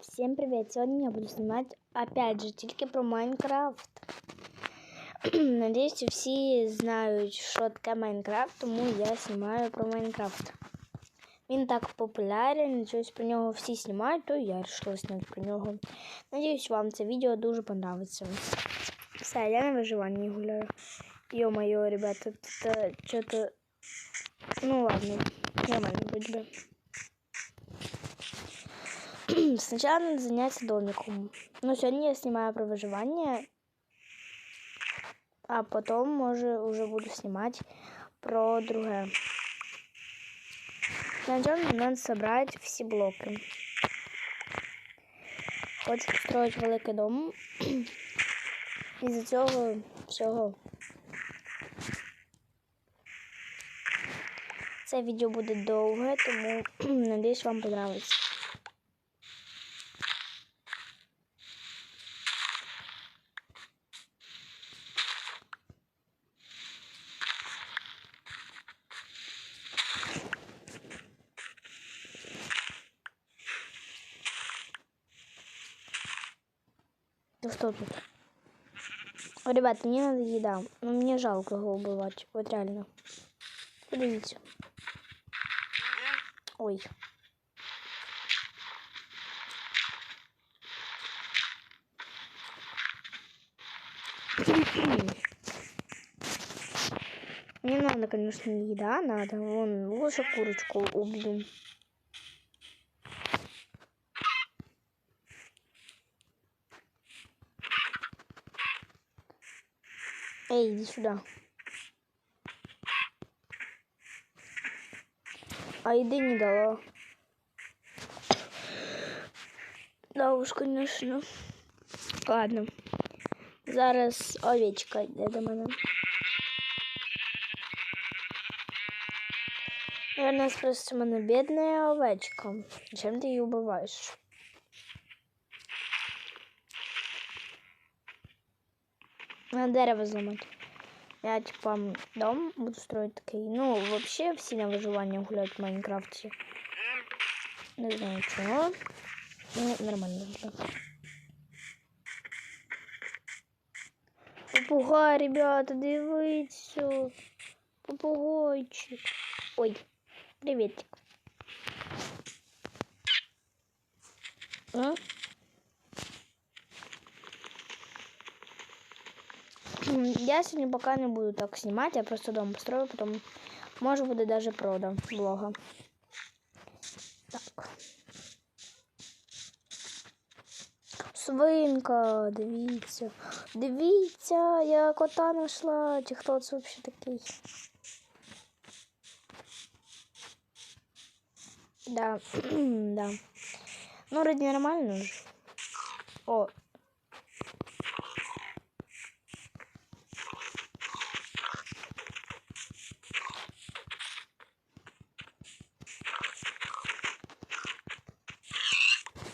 Всем привет! Сегодня я буду снимать опять же тільки про Майнкрафт. Надеюсь, всі знають, що таке Майнкрафт, тому я знімаю про Майнкрафт. Він так популярен, щось про нього всі знімають, то я вирішила зняти про нього. Надіюсь, вам це відео дуже понравиться. Все, я на виживанні гуляю. Ё-моё, ребята, это что-то... Ну ладно, нормально будет. Сначала надо заняться домиком. Ну, сегодня я снимаю про выживание. А потом, может, уже буду снимать про другое. Сначала надо собрать все блоки. Хочу строить великий дом. Із-за цього всього. Це відео буде довге, тому надіюсь, вам понравиться. Да что тут? Ребята, мне надо еда. Но мне жалко его убивать. Вот реально. Подивіться. Ой. Не надо, конечно, еда надо. Вон, лучше курочку убью. Эй, иди сюда. А еды не дала. Да уж, конечно. Ладно. Зараз овечка йде до мене. Наверное, спросите мене, бедная овечка. Зачем ты ее убиваешь? Надо дерево зламати. Я типа дом буду строить такой. Ну, вообще все на выживание гуляют в Майнкрафте. Не знаю чего. Ну, нормально. Попугай, ребята, дивіться. Попугайчик. Ой, приветик. А? Я сегодня пока не буду так снимать, я просто дом построю, потом, может, будет даже продам блога. Так. Свинка, дивіться. Дивіться, я кота знайшла. Чи хто це взагалі такий? Да, да. Ну, вроде нормально. О,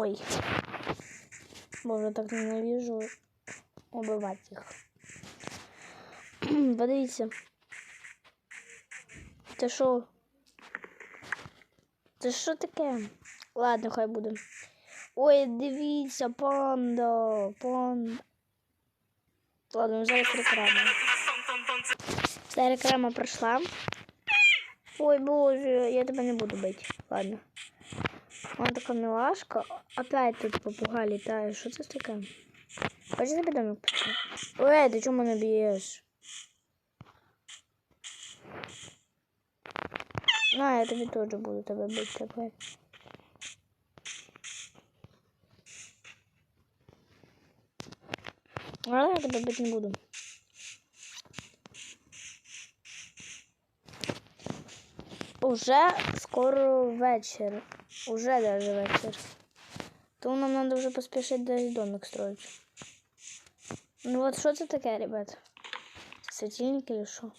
Ой. Боже, так ненавижу убивать их. Подивіться. Це що? Це що таке? Ладно, хай буде. Ой, дивіться, панда, панда. Ладно, зараз реклама. Та реклама пройшла. Ой, боже, я тебе не буду бити. Ладно. Вона така милашка. Опять тут попугай літає. Що це таке? Хочеш тобі домик почати? Ой, ти чому мене б'єш? На, я тобі теж буду тебе бити тепер. Але я тебе бити не буду. Уже скоро вечір. Уже даже вечер. То нам надо уже поспешить десь домик строить. Ну вот что это такое, ребят? Светильник или что?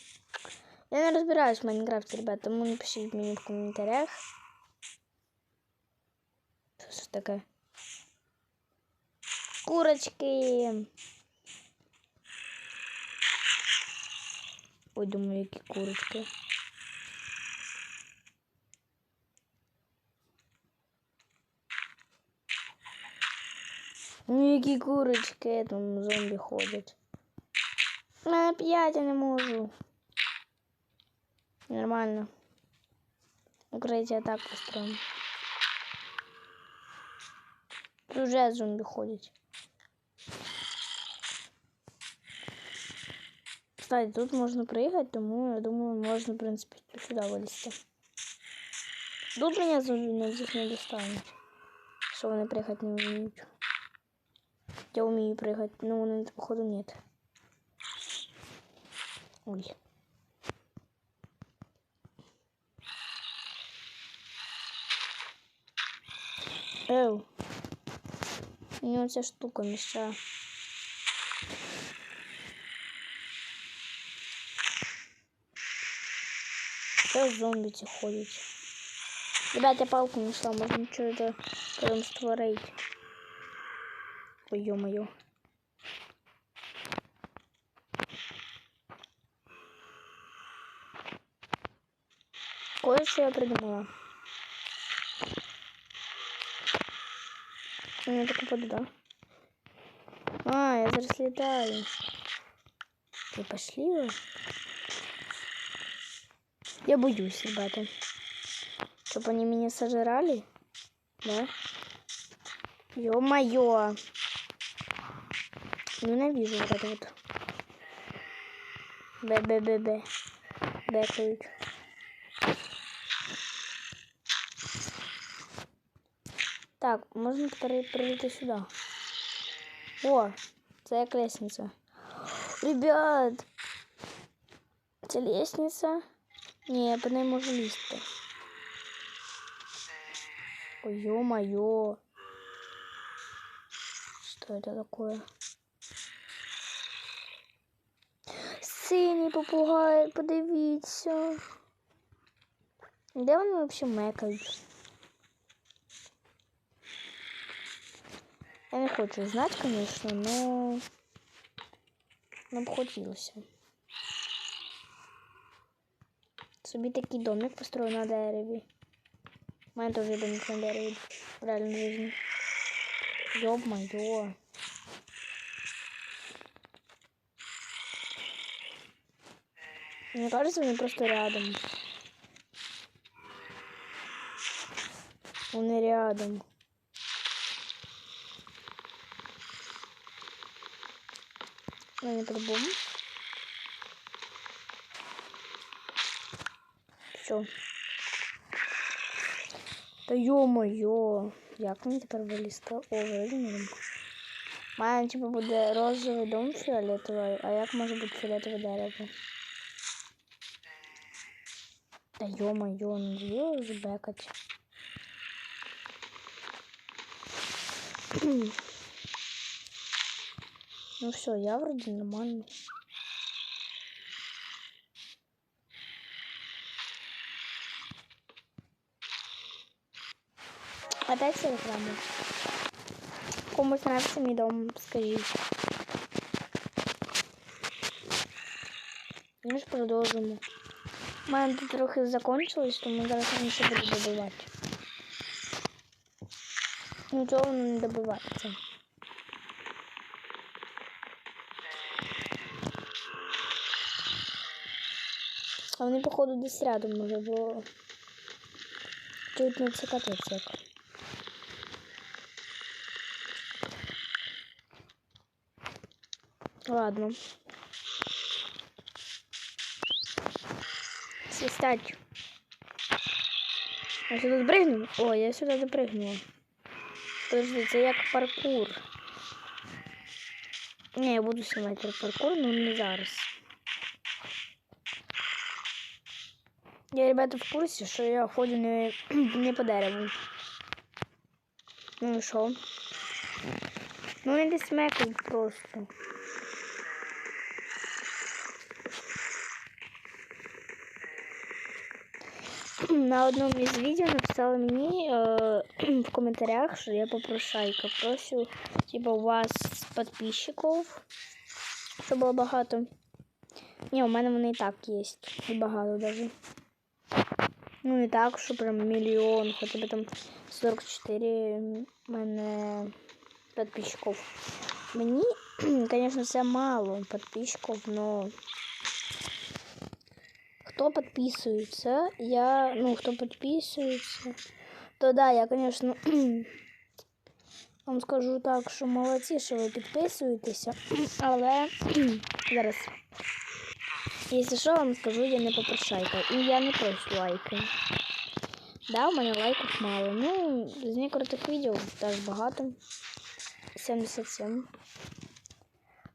Я не разбираюсь в Майнкрафте, ребят, тому напишите мне в комментариях. Что это такое? Курочки! Ой, думаю, какие курочки. Ну, які курочки там зомбі ходять. На п'ять я не можу. Нормально. Укриття так построено. Тут вже зомбі ходять. Кстати, тут можна приїхати, тому я думаю, можна, в принципі, сюди вилізти. Тут мене зомбі не всіх не достануть. Що вони приїхати не вміють. Я вмію прыгать, но вони, походу, нет. Ой. Эу. Мені оця штука мішає. Що зомбі ці ходять? Ребят, я палку нашла, можно что-то прям створить. Ой, ё-моё. Кое-что я придумала. У меня так упаду, да? А, я зараз летаю. Ты пошли вы? Я боюсь, ребята. Чтобы они меня сожрали. Да? Ё-моё. Ненавижу вот это вот. Б-б-б-б. Бекают. Так, можна тепер прийти сюди. О, це як лестниця. Ребят! Це лестниця? Ні, я по ней можу лізти. Ой, ё-моё. Что это такое? Синій попугай, подивіться. Де вони взагалі мекають? Я не хочу знати, звісно, но нам хотілося. Собі такий домик построю на дереві. У мене теж домик на дереві в реальній житті. Ёб-моё. Мне кажется, они просто рядом. Он рядом. Ну, не по-любому. Все. Та ё-моё. Як мені тепер вилізти? О. У мене типу буде розовий дом фіолетовий, а як може бути фіолетове дерево? Та ё-моё, ну даю збекать. ну все, я вроде нормально. Опять все реклама. Комусь нравится мій дом, скажіть. Ми ж продовжимо. У тут трохи закончилось, тому зараз я ще буду добивати. Нічого воно не добивається. А вони, походу, десь рядом може, бо чуть не капець як. Ладно. Свистать. Я сюди допригну? О, я сюди допригнула. Подожди, це як паркур. Не, я буду знімати паркур, но не зараз. Я, ребята, в курсі, що я ходжу не, не по дереву. Ну і що? Ну, не десь просто. на одному із відео написали мені е, в коментарях, що я попрошайка. Прошу, типа, у вас підписчиків, щоб було багато. Ні, у мене вони і так є. І багато даже. Ну, не так, що прям мільйон, хоча б там 44 у мене подписчиков. Мені, конечно, це мало подписчиков, но хто підписується, я, ну, хто підписується, то да, я, конечно, вам скажу так, що молодці, що ви підписуєтеся, але зараз. Якщо що, вам скажу, я не попрошайка. І я не прошу лайки. Да, у мене лайків мало. Ну, з некоторих відео теж багато. 77.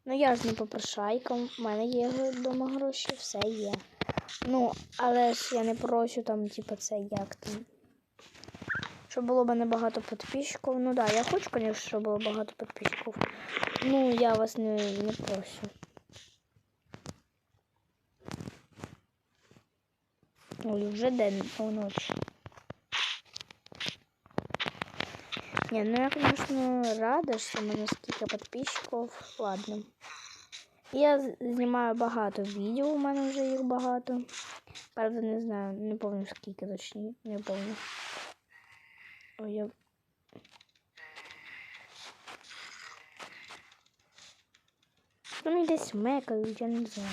Ну, я ж не попрошайка. У мене є вдома гроші, все є. Ну, але ж я не прошу там, типу, це як там. Щоб було в мене багато підписчиків. Ну да, я хочу, звісно, щоб було багато підписчиків. Ну, я вас не, не прошу. Ой, вже день полночі. Не, ну я, конечно, рада, що в мене скільки підписчиків. Ладно. Я знімаю багато відео, у мене вже їх багато. Правда, не знаю, не помню скільки точні, не помню. Ой, я... Вони десь мекають, я не знаю.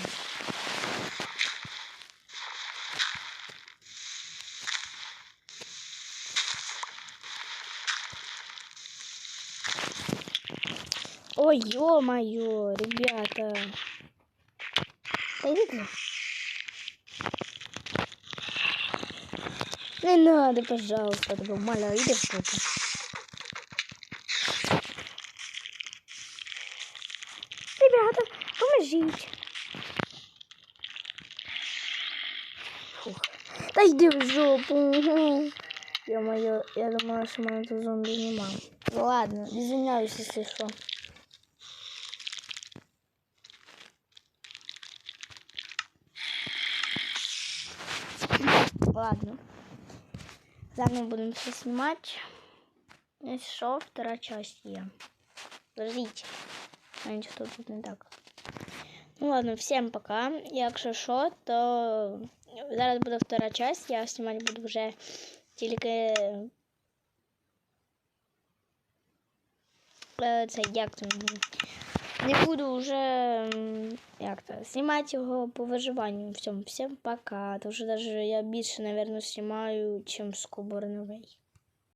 Ой, ё-моё, ребята. Да иди ты. Не надо, пожалуйста, тебя умоляю, иди в жопу. Ребята, поможите. Фух. Да иди в жопу. Ё-моё, я думала, что мы эту зомби снимаем. Ну ладно, извиняюсь, если что. Ладно. Зараз ми будемо все знімати. Якщо що, втора часть є. Подождите. А что тут не так. Ну ладно, всем пока. Якщо що, то зараз буде втора часть. Я знімати буду вже тільки е, це як там. Не буду вже як то знімати його по виживанню. Всім, всім пока. Тож даже я більше, мабуть, знімаю, ніж з Куборновий.